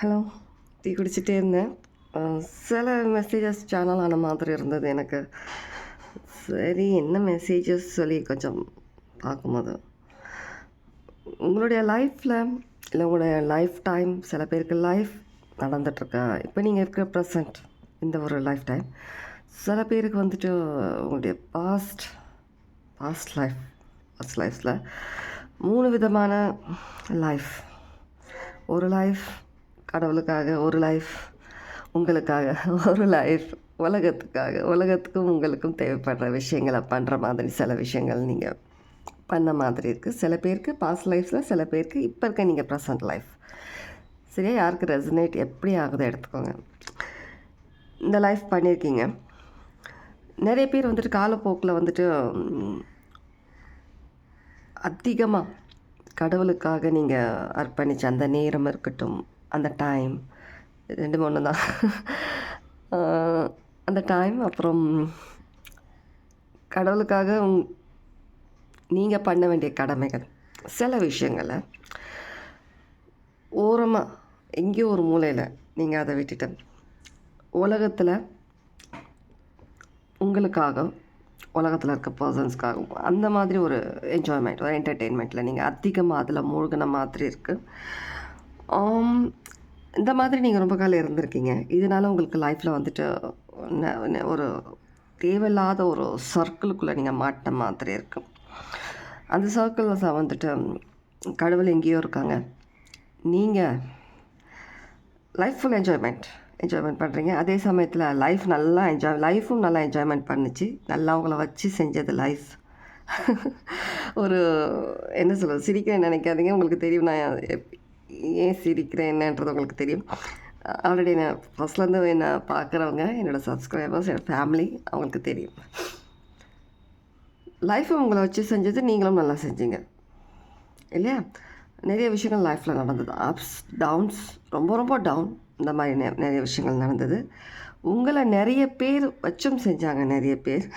Hello. Tea குடிச்சிட்டே இருந்தேன். சில மெசேஜஸ் சேனல் ஆன மாதிரி இருந்தது எனக்கு. சரி என்ன மெசேஜஸ் சொல்லி கொஞ்சம் பார்க்கும்போது. உங்களுடைய லைஃப்பில் இல்லை உங்களுடைய லைஃப் டைம் சில பேருக்கு லைஃப் நடந்துட்டுருக்கா? இப்போ நீங்கள் இருக்கிற ப்ரெசண்ட் இந்த ஒரு லைஃப் டைம் சில பேருக்கு வந்துட்டு உங்களுடைய பாஸ்ட் பாஸ்ட் லைஃப் பாஸ்ட் லைஃப்பில் மூணு விதமான லைஃப் ஒரு லைஃப் கடவுளுக்காக ஒரு லைஃப் உங்களுக்காக ஒரு லைஃப் உலகத்துக்காக உலகத்துக்கும் உங்களுக்கும் தேவைப்படுற விஷயங்களை பண்ணுற மாதிரி சில விஷயங்கள் நீங்கள் பண்ண மாதிரி இருக்குது சில பேருக்கு பாஸ்ட் லைஃப்பில் சில பேருக்கு இப்போ இருக்க நீங்கள் ப்ரெசன்ட் லைஃப் சரியா? யாருக்கு ரெசனேட் எப்படி ஆகுதோ எடுத்துக்கோங்க. இந்த லைஃப் பண்ணியிருக்கீங்க நிறைய பேர் வந்துட்டு காலப்போக்கில் வந்துட்டு அதிகமாக கடவுளுக்காக நீங்கள் அர்ப்பணித்த அந்த நேரம் இருக்கட்டும் அந்த டைம் ரெண்டு மூணு தான். அந்த டைம் அப்புறம் கடவுளுக்காக நீங்கள் பண்ண வேண்டிய கடமைகள். சில விஷயங்களை ஓரமாக எங்கேயோ ஒரு மூலையில் நீங்கள் அதை விட்டுட்டு உலகத்தில் உங்களுக்காக உலகத்தில் இருக்க பர்சன்ஸ்க்காகவும் அந்த மாதிரி ஒரு என்ஜாய்மெண்ட் ஒரு என்டர்டெயின்மெண்ட்டில் நீங்கள் அதிகமாக அதில் மூழ்கின மாதிரி இருக்குது இந்த மாதிரி நீங்கள் ரொம்ப காலம் இருந்திருக்கீங்க. இதனால உங்களுக்கு லைஃப்பில் வந்துட்டு ந- ஒரு தேவையில்லாத ஒரு சர்க்கிளுக்குள்ளே நீங்கள் மாட்டின மாதிரி இருக்கும் அந்த சர்க்கிளில் வந்துட்டு கடவுள் எங்கேயோ இருக்காங்க. நீங்கள் லைஃப் ஃபுல் என்ஜாய்மெண்ட் என்ஜாய்மெண்ட் பண்ணுறீங்க அதே சமயத்தில் லைஃப் நல்லா என்ஜாய் லைஃப்பும் நல்லா என்ஜாய்மெண்ட் பண்ணுச்சு. நல்லா அவங்கள வச்சு செஞ்சது லைஃப் ஒரு என்ன சொல்கிறது சிரிக்கிறேன் நினைக்காதீங்க. உங்களுக்கு தெரியும் நான் ஏன் சிரிக்கிறேன் என்னன்றது உங்களுக்கு தெரியும். ஆல்ரெடி நான் ஃபஸ்ட்லேருந்து என்னை பார்க்குறவங்க என்னோடய சப்ஸ்கிரைபர்ஸ் என்னோடய ஃபேமிலி அவங்களுக்கு தெரியும். லைஃப்பை உங்களை வச்சு செஞ்சது நீங்களும் நல்லா செஞ்சீங்க. இல்லையா? நிறைய விஷயங்கள் லைஃப்பில் நடந்தது. அப்ஸ் டவுன்ஸ் ரொம்ப ரொம்ப டவுன் இந்த மாதிரி நெ- நிறைய விஷயங்கள் நடந்தது. உங்களை நிறைய பேர் வச்சும் செஞ்சாங்க நிறைய பேர்.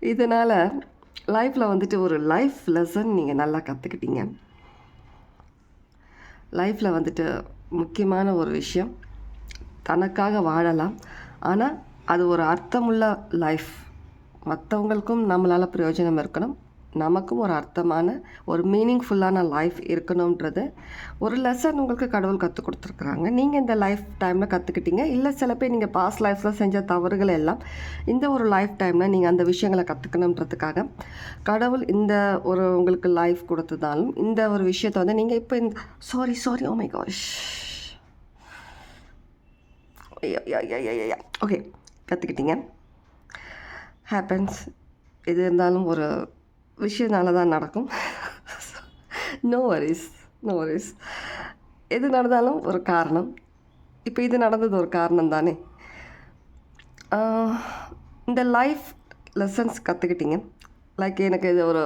இதனால் லைஃப்பில் வந்துட்டு ஒரு லைஃப் லெசன் நீங்கள் நல்லா கற்றுக்கிட்டீங்க லைஃப்பில் வந்துட்டு முக்கியமான ஒரு விஷயம். தனக்காக வாழலாம். ஆனால் அது ஒரு அர்த்தமுள்ள லைஃப். மற்றவங்களுக்கும் நம்மளால் பிரயோஜனம் இருக்கணும். நமக்கும் ஒரு அர்த்தமான ஒரு மீனிங்ஃபுல்லான லைஃப் இருக்கணுன்றது ஒரு லெசன் உங்களுக்கு கடவுள் கற்றுக் கொடுத்துருக்குறாங்க. நீங்கள் இந்த லைஃப் டைமில் கற்றுக்கிட்டீங்க இல்லை சில பேர் நீங்கள் பாஸ்ட் லைஃப்பில் செஞ்ச தவறுகள் எல்லாம் இந்த ஒரு லைஃப் டைமில் நீங்கள் அந்த விஷயங்களை கற்றுக்கணுன்றதுக்காக கடவுள் இந்த ஒரு உங்களுக்கு லைஃப் கொடுத்ததாலும் இந்த ஒரு விஷயத்தை வந்து நீங்கள் இப்போ இந்த sorry sorry oh my gosh okay கற்றுக்கிட்டீங்க happens எது இருந்தாலும் ஒரு விஷயனால தான் நடக்கும். நோ வரிஸ் நோ வரிஸ் எது நடந்தாலும் ஒரு காரணம். இப்போ இது நடந்தது ஒரு காரணம் தானே. இந்த லைஃப் லெசன்ஸ் கற்றுக்கிட்டீங்க லைக் எனக்கு இது ஒரு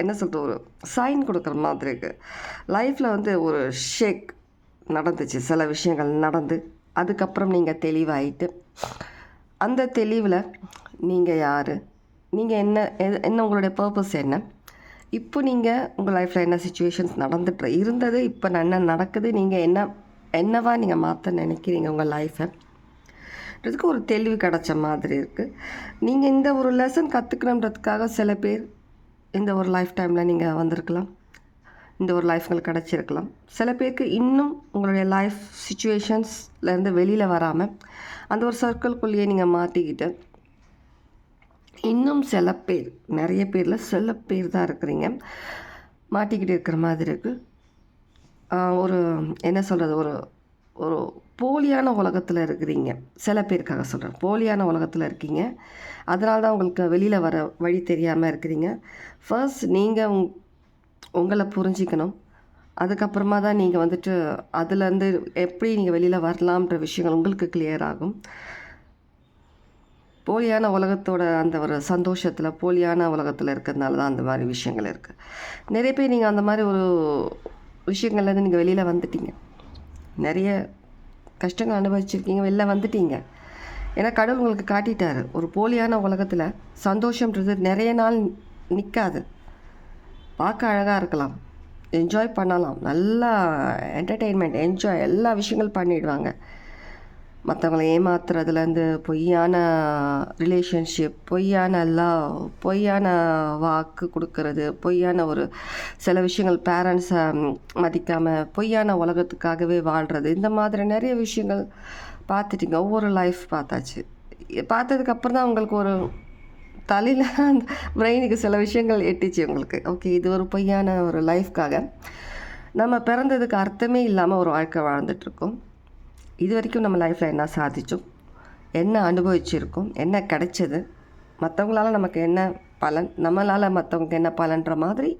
என்ன சொல்கிறது ஒரு சைன் கொடுக்குற மாதிரி இருக்குது லைஃப்பில் வந்து ஒரு ஷேக் நடந்துச்சு. சில விஷயங்கள் நடந்து அதுக்கப்புறம் நீங்கள் தெளிவாயிட்டு அந்த தெளிவில் நீங்கள் யார்? நீங்கள் என்ன எது- என்ன உங்களுடைய பர்பஸ் என்ன? இப்போ நீங்கள் உங்கள் லைஃப்பில் என்ன சுச்சுவேஷன்ஸ் நடந்துட்டு இருந்தது இப்போ என்ன நடக்குது நீங்கள் என்ன என்னவா நீங்கள் மாற்ற நினைக்கிறீங்க உங்கள் லைஃப்பை இதுக்கு ஒரு தெளிவு கிடச்ச மாதிரி இருக்குது நீங்கள் இந்த ஒரு லெசன் கற்றுக்கணுன்றதுக்காக சில பேர் இந்த ஒரு லைஃப் டைமில் நீங்கள் வந்திருக்கலாம். இந்த ஒரு லைஃப் கிடச்சிருக்கலாம். சில பேருக்கு இன்னும் உங்களுடைய லைஃப் சுச்சுவேஷன்ஸ்லேருந்து வெளியில் வராமல் அந்த ஒரு சர்க்கிள்குள்ளேயே நீங்கள் மாட்டிக்கிட்டு இன்னும் சில பேர் நிறைய பேரில் சில பேர் தான் இருக்கிறீங்க. மாட்டிக்கிட்டு இருக்கிற மாதிரி இருக்குது ஒரு என்ன சொல்கிறது ஒரு ஒரு போலியான உலகத்தில் இருக்கிறீங்க. சில பேருக்காக சொல்கிறேன் போலியான உலகத்தில் இருக்கீங்க. அதனால தான் உங்களுக்கு வெளியில் வர வழி தெரியாமல் இருக்கிறீங்க. ஃபர்ஸ்ட் நீங்கள் உங் உங்களை புரிஞ்சிக்கணும். அதுக்கப்புறமா தான் நீங்கள் வந்துட்டு அதுலேருந்து எப்படி நீங்கள் வெளியில் வரலாம்ன்ற விஷயங்கள் உங்களுக்கு கிளியர் ஆகும். போலியான உலகத்தோட அந்த ஒரு சந்தோஷத்தில் போலியான உலகத்தில் இருக்கிறதுனால தான் அந்த மாதிரி விஷயங்கள் இருக்குது நிறைய பேர் நீங்கள் அந்த மாதிரி ஒரு விஷயங்கள்லேருந்து நீங்கள் வெளியில் வந்துட்டீங்க. நிறைய கஷ்டங்கள் அனுபவிச்சிருக்கீங்க வெளில வந்துட்டீங்க. ஏன்னா கடவுள் உங்களுக்கு காட்டிட்டாரு. ஒரு போலியான உலகத்தில் சந்தோஷம்ன்றது நிறைய நாள் நிற்காது பார்க்க அழகாக இருக்கலாம். என்ஜாய் பண்ணலாம். நல்லா என்டர்டெயின்மெண்ட் என்ஜாய் எல்லா விஷயங்கள் பண்ணிடுவாங்க. மற்றவங்கள ஏமாத்துறதுலேருந்து பொய்யான ரிலேஷன்ஷிப் பொய்யான லவ் பொய்யான வாக்கு கொடுக்கறது பொய்யான ஒரு சில விஷயங்கள் பேரண்ட்ஸை மதிக்காமல் பொய்யான உலகத்துக்காகவே வாழ்கிறது இந்த மாதிரி நிறைய விஷயங்கள் பார்த்துட்டிங்க. ஒவ்வொரு லைஃப் பார்த்தாச்சு. பார்த்ததுக்கப்புறம் தான் உங்களுக்கு ஒரு தலையில் அந்த பிரெயினுக்கு சில விஷயங்கள் எட்டிச்சு உங்களுக்கு. ஓகே இது ஒரு பொய்யான ஒரு லைஃப்காக நம்ம பிறந்ததுக்கு அர்த்தமே இல்லாமல் ஒரு வாழ்க்கை வாழ்ந்துட்டுருக்கோம் இது வரைக்கும் நம்ம லைஃப்பில் என்ன சாதித்தோம் என்ன அனுபவிச்சிருக்கோம்? என்ன கிடைச்சது? மற்றவங்களால நமக்கு என்ன பலன்? நம்மளால் மற்றவங்களுக்கு என்ன பலன்ற மாதிரி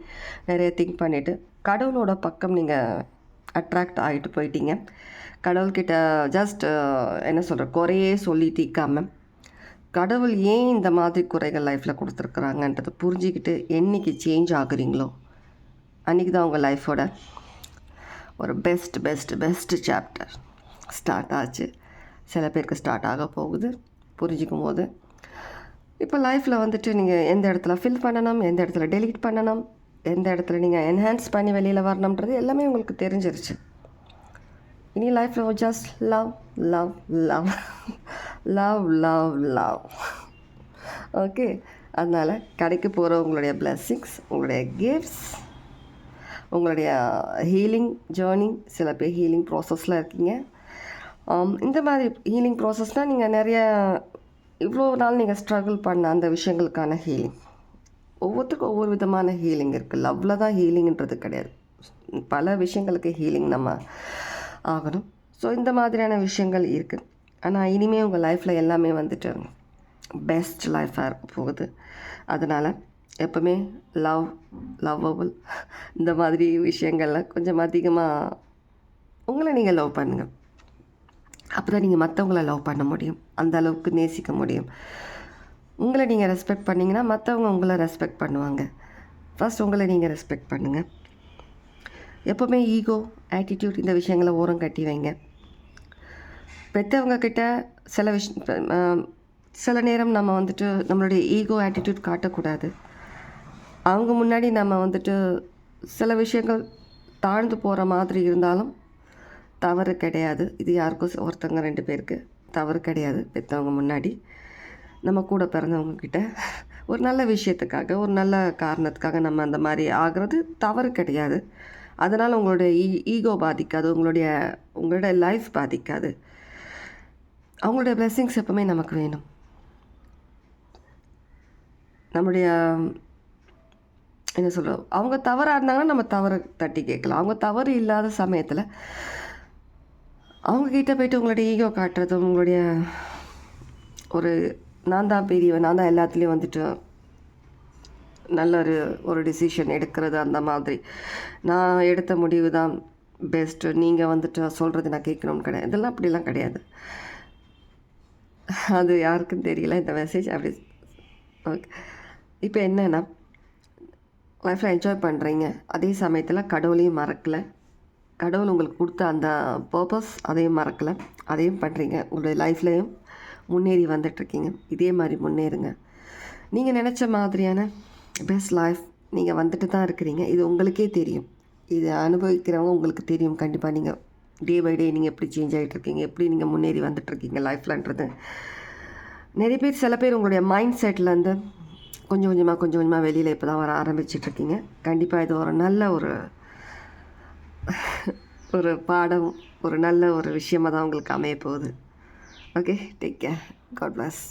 நிறைய திங்க் பண்ணிவிட்டு கடவுளோட பக்கம் நீங்கள் அட்ராக்ட் ஆகிட்டு போயிட்டீங்க. கடவுள்கிட்ட ஜஸ்ட் என்ன சொல்கிற குறையே சொல்லி தீக்காமல் கடவுள் ஏன் இந்த மாதிரி குறைகள் லைஃப்பில் கொடுத்துருக்குறாங்கன்றதை புரிஞ்சுக்கிட்டு என்றைக்கு சேஞ்ச் ஆகுறீங்களோ? அன்றைக்கி தான் உங்கள் லைஃபோட ஒரு best best best chapter start ஆச்சு. சில பேருக்கு ஸ்டார்ட் ஆக போகுது. புரிஞ்சிக்கும் போது இப்போ லைஃப்பில் வந்துட்டு நீங்கள் எந்த இடத்துல ஃபில் பண்ணணும் எந்த இடத்துல டெலிட் பண்ணணும் எந்த இடத்துல நீங்கள் என்ஹான்ஸ் பண்ணி வெளியில் வரணுன்றது எல்லாமே உங்களுக்கு தெரிஞ்சிருச்சு. இனி லைஃப்பில் just love love love love love love okay அதனால் கடைக்கு போகிற உங்களுடைய பிளெஸ்ஸிங்ஸ் உங்களுடைய கிஃப்ட்ஸ் உங்களுடைய ஹீலிங் ஜேர்னி சில பேர் ஹீலிங் ப்ராசஸில் இருக்கீங்க. இந்த மாதிரி ஹீலிங் ப்ராசஸ்னால் நீங்கள் நிறைய இவ்வளோ நாள் நீங்கள் ஸ்ட்ரகிள் பண்ண அந்த விஷயங்களுக்கான ஹீலிங் ஒவ்வொருத்தருக்கும் ஒவ்வொரு விதமான ஹீலிங் இருக்குது லவ்வில் தான் ஹீலிங்கிறது கிடையாது. பல விஷயங்களுக்கு ஹீலிங் நம்ம ஆகணும். ஸோ இந்த மாதிரியான விஷயங்கள் இருக்குது ஆனால் இனிமேல் உங்கள் லைஃப்பில் எல்லாமே வந்துட்டு பெஸ்ட் லைஃப்பாக இருக்க போகுது. அதனால் எப்பவுமே லவ் லவ்வபுள் இந்த மாதிரி விஷயங்களில் கொஞ்சம் அதிகமாக உங்களை நீங்கள் லவ் பண்ணுங்கள் அப்போ தான் நீங்கள் மற்றவங்கள லவ் பண்ண முடியும். அந்த அளவுக்கு நேசிக்க முடியும். உங்களை நீங்கள் ரெஸ்பெக்ட் பண்ணிங்கன்னா மற்றவங்க உங்களை ரெஸ்பெக்ட் பண்ணுவாங்க. ஃபர்ஸ்ட் உங்களை நீங்கள் ரெஸ்பெக்ட் பண்ணுங்கள் எப்போவுமே ஈகோ ஆட்டிடியூட் இந்த விஷயங்களை ஓரம் கட்டி வைங்க. பெற்றவங்க கிட்ட சில விஷ் சில நேரம் நம்ம வந்துட்டு நம்மளுடைய ஈகோ ஆட்டிடியூட் காட்டக்கூடாது. அவங்க முன்னாடி நம்ம வந்துட்டு சில விஷயங்கள் தாழ்ந்து போகிற மாதிரி இருந்தாலும் தவறு கிடையாது. இது யாருக்கும் ஒருத்தவங்க ரெண்டு பேருக்கு தவறு கிடையாது. பெற்றவங்க முன்னாடி. நம்ம கூட பிறந்தவங்க கிட்ட ஒரு நல்ல விஷயத்துக்காக ஒரு நல்ல காரணத்துக்காக நம்ம அந்த மாதிரி ஆகிறது தவறு கிடையாது. அதனால் உங்களுடைய ஈ ஈகோ பாதிக்காது. உங்களுடைய உங்களுடைய லைஃப் பாதிக்காது. அவங்களுடைய பிளெஸ்ஸிங்ஸ் எப்பவுமே நமக்கு வேணும். நம்முடைய என்ன சொல்கிறோம் அவங்க தவறாக இருந்தாங்கன்னா நம்ம தவறு தட்டி கேட்கலாம். அவங்க தவறு இல்லாத சமயத்தில் அவங்கக்கிட்ட போயிட்டு உங்களுடைய ஈகோ காட்டுறதும் உங்களுடைய ஒரு நான் தான் பெரியவன் நான் தான் எல்லாத்துலேயும் வந்துட்டு நல்ல ஒரு ஒரு டிசிஷன் எடுக்கிறது அந்த மாதிரி. நான் எடுத்த முடிவு தான் பெஸ்ட்டு நீங்கள் வந்துட்டு சொல்கிறது நான் கேட்கணும்னு கிடையாது. இதெல்லாம் அப்படிலாம் கிடையாது. அது யாருக்கும் தெரியல இந்த மெசேஜ் அப்படி. ஓகே இப்போ என்னென்னா லைஃப்பில் என்ஜாய் பண்ணுறீங்க அதே சமயத்தில் கடவுளையும் மறக்கலை. கடவுள் உங்களுக்கு கொடுத்த அந்த பர்பஸ் அதையும் மறக்கலை. அதையும் பண்ணுறீங்க உங்களுடைய லைஃப்லையும் முன்னேறி வந்துட்டுருக்கீங்க. இதே மாதிரி முன்னேறுங்க. நீங்கள் நினச்ச மாதிரியான பெஸ்ட் லைஃப் நீங்கள் வந்துட்டு தான் இருக்கிறீங்க. இது உங்களுக்கே தெரியும். இது அனுபவிக்கிறவங்க உங்களுக்கு தெரியும். கண்டிப்பாக நீங்கள் டே பை டே நீங்கள் எப்படி சேஞ்ச் ஆகிட்டு இருக்கீங்க எப்படி நீங்கள் முன்னேறி வந்துட்டுருக்கீங்க லைஃப்லன்றது நிறைய பேர் சில பேர் உங்களுடைய மைண்ட் செட்லேருந்து கொஞ்சம் கொஞ்சமாக கொஞ்சம் கொஞ்சமாக வெளியில் இப்போ தான் வர ஆரம்பிச்சிட்ருக்கீங்க கண்டிப்பாக இது ஒரு நல்ல ஒரு ஒரு பாடம் ஒரு நல்ல ஒரு விஷயமாக தான் உங்களுக்கு அமைய போகுது. Okay take care god bless